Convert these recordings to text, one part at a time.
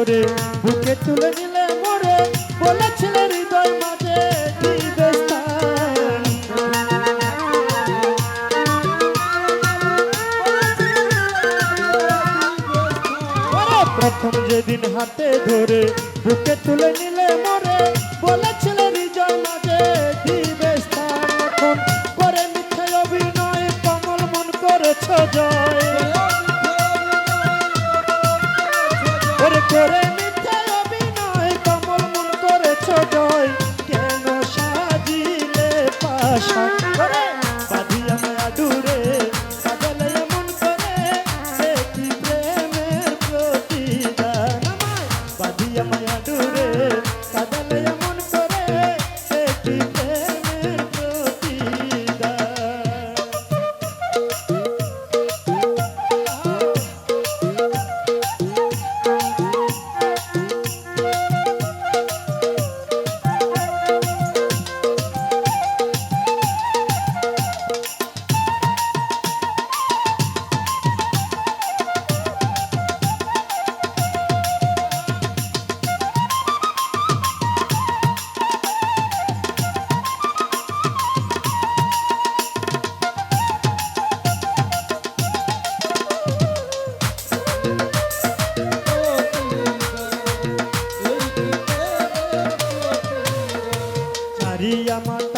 ধরে বুকে তুলে নিলে মরে, বলেছিলে হৃদয় মাঝে প্রথম যেদিন হাতে ধরে, বুকে তুলে নিলে মরে, বলেছিলে heart.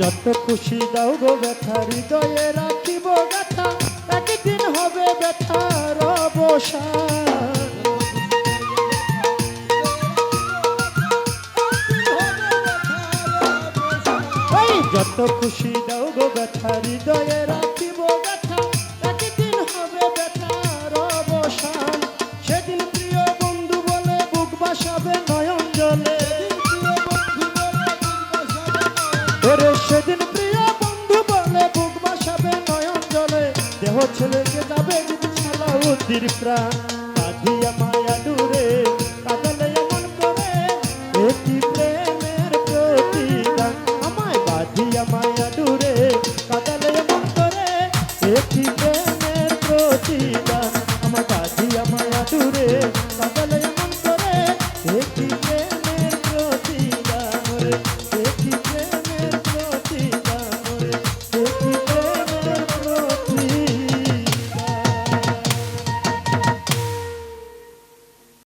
যত খুশি দাও গো ব্যথা, হৃদয়ে রাখিব ব্যথা। একদিন হবে ব্যথার অবসান যত খুশি দাও গো ব্যথা, হৃদয়ে করে সেদিন প্রিয় বন্ধু বলে বুক বাসাবে নয়ন জলে। দেহ ছেলেকে যাবে দিদি সালাউদ্দির প্রাণ। কাঁদিয়া